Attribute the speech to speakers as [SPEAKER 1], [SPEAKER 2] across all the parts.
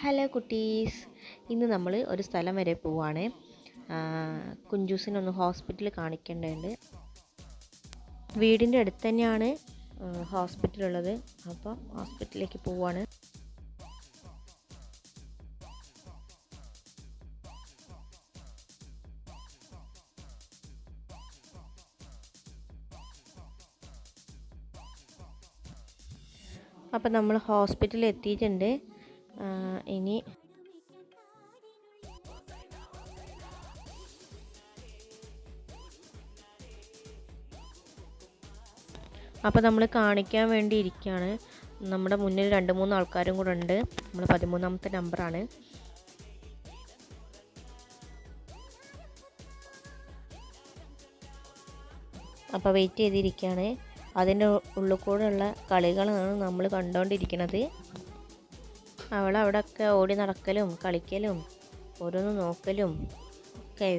[SPEAKER 1] Hello കുട്ടീസ്. ഇന്ന് നമ്മൾ ഒരു സ്ഥലം വരെ പോവാണ്. കുഞ്ചൂസിനൊന്ന് ഹോസ്പിറ്റൽ കാണിക്കേണ്ടതുണ്ട്. വീടിന്റെ അടുത്ത് തന്നെയാണ് ഹോസ്പിറ്റലുള്ളത് അപ്പോൾ ഹോസ്പിറ്റലിലേക്ക് പോവാണ്. അപ്പം നമ്മൾ ഹോസ്പിറ്റലിൽ എത്തിയിട്ടുണ്ട്. ഇനി അപ്പോൾ നമ്മൾ കാണിക്കാൻ വേണ്ടി ഇരിക്കുകയാണ് നമ്മുടെ മുന്നിൽ രണ്ട് മൂന്ന് ആൾക്കാരും കൂടെ ഉണ്ട്. നമ്മൾ പതിമൂന്നാമത്തെ നമ്പറാണ് അപ്പോൾ വെയിറ്റ് ചെയ്തിരിക്കുകയാണ് അതിന്റെ ഉള്ളിൽ കൂടെയുള്ള കളികളാണ് നമ്മൾ കണ്ടുകൊണ്ടിരിക്കുന്നത് അവൾ അവിടെയൊക്കെ ഓടി നടക്കലും കളിക്കലും ഓരോന്ന് നോക്കലും ഒക്കെ.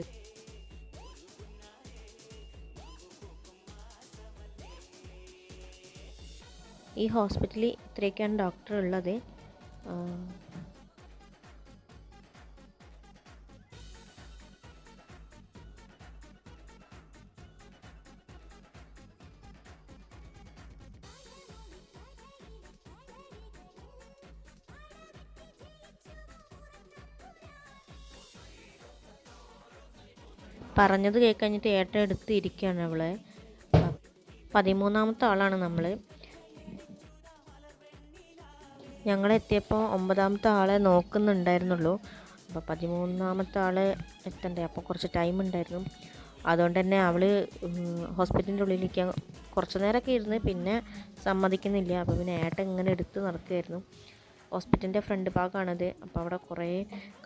[SPEAKER 1] ഈ ഹോസ്പിറ്റലിൽ ഇത്രയൊക്കെയാണ് ഡോക്ടർ ഉള്ളത്. പറഞ്ഞത് കേൾക്കഴിഞ്ഞിട്ട് ഏട്ട എടുത്ത് ഇരിക്കുകയാണ് അവളെ. പതിമൂന്നാമത്തെ ആളാണ് നമ്മൾ ഞങ്ങളെത്തിയപ്പോൾ ഒമ്പതാമത്തെ ആളെ നോക്കുന്നുണ്ടായിരുന്നുള്ളൂ. അപ്പോൾ പതിമൂന്നാമത്തെ ആളെ എത്തണ്ടേ? അപ്പോൾ കുറച്ച് ടൈം ഉണ്ടായിരുന്നു. അതുകൊണ്ട് തന്നെ അവൾ ഹോസ്പിറ്റലിന്റെ ഉള്ളിലിരിക്കാൻ കുറച്ച് നേരമൊക്കെ ഇരുന്ന് പിന്നെ സമ്മതിക്കുന്നില്ല. അപ്പോൾ പിന്നെ ഏട്ടൻ ഇങ്ങനെ എടുത്ത് നടക്കുമായിരുന്നു ഹോസ്പിറ്റലിന്റെ ഫ്രണ്ട് ഭാഗമാണത്. അപ്പോൾ അവിടെ കുറേ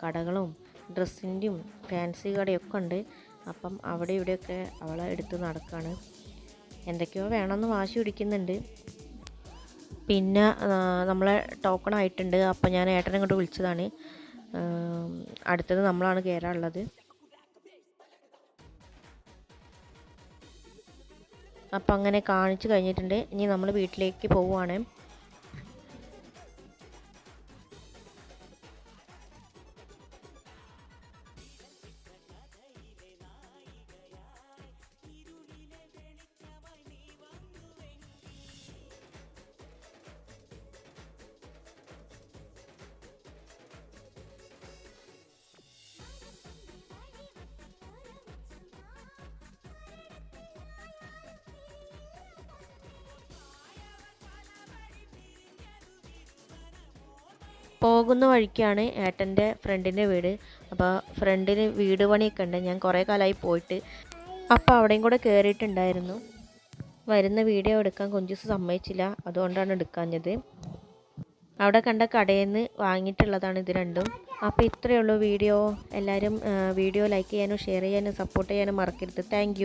[SPEAKER 1] കടകളും ഡ്രസ്സിന്റെയും ഫാൻസി കടയൊക്കെ ഉണ്ട്. അപ്പം അവിടെ ഇവിടെയൊക്കെ അവളെ എടുത്ത് നടക്കുകയാണ് എന്തൊക്കെയോ വേണമെന്ന് വാശി പിടിക്കുന്നുണ്ട്. പിന്നെ നമ്മളെ ടോക്കൺ ആയിട്ടുണ്ട്. അപ്പം ഞാൻ ഏട്ടനെ കൊണ്ട് വിളിച്ചതാണ്. അടുത്തത് നമ്മളാണ് കയറാനുള്ളത്. അപ്പം അങ്ങനെ കാണിച്ചു കഴിഞ്ഞിട്ടുണ്ട്. ഇനി നമ്മൾ വീട്ടിലേക്ക് പോവുകയാണ് പോകുന്ന വഴിക്കാണ് ഏട്ടന്റെ ഫ്രണ്ടിന്റെ വീട്. അപ്പോൾ ഫ്രണ്ടിന് വീട് പണിയൊക്കെ ഉണ്ട്. ഞാൻ കുറേ കാലമായി പോയിട്ട് അപ്പോൾ അവിടെയും കൂടെ കയറിയിട്ടുണ്ടായിരുന്നു. വരുന്ന വീഡിയോ എടുക്കാൻ കൊഞ്ചൂസ് സമ്മതിച്ചില്ല. അതുകൊണ്ടാണ് എടുക്കാഞ്ഞത്. അവിടെ കണ്ട കടയിൽ നിന്ന് വാങ്ങിയിട്ടുള്ളതാണ് ഇത് രണ്ടും. അപ്പോൾ ഇത്രയേ ഉള്ളൂ വീഡിയോ. എല്ലാവരും വീഡിയോ ലൈക്ക് ചെയ്യാനും ഷെയർ ചെയ്യാനും സപ്പോർട്ട് ചെയ്യാനും മറക്കരുത്. താങ്ക്